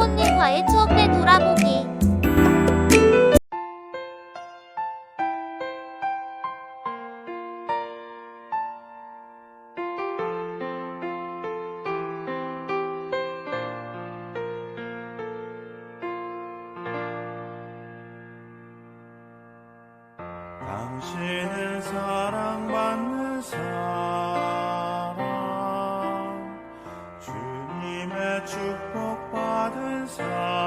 부모님과의 추억을 돌아보기. 당신은 사랑받는 사람 house.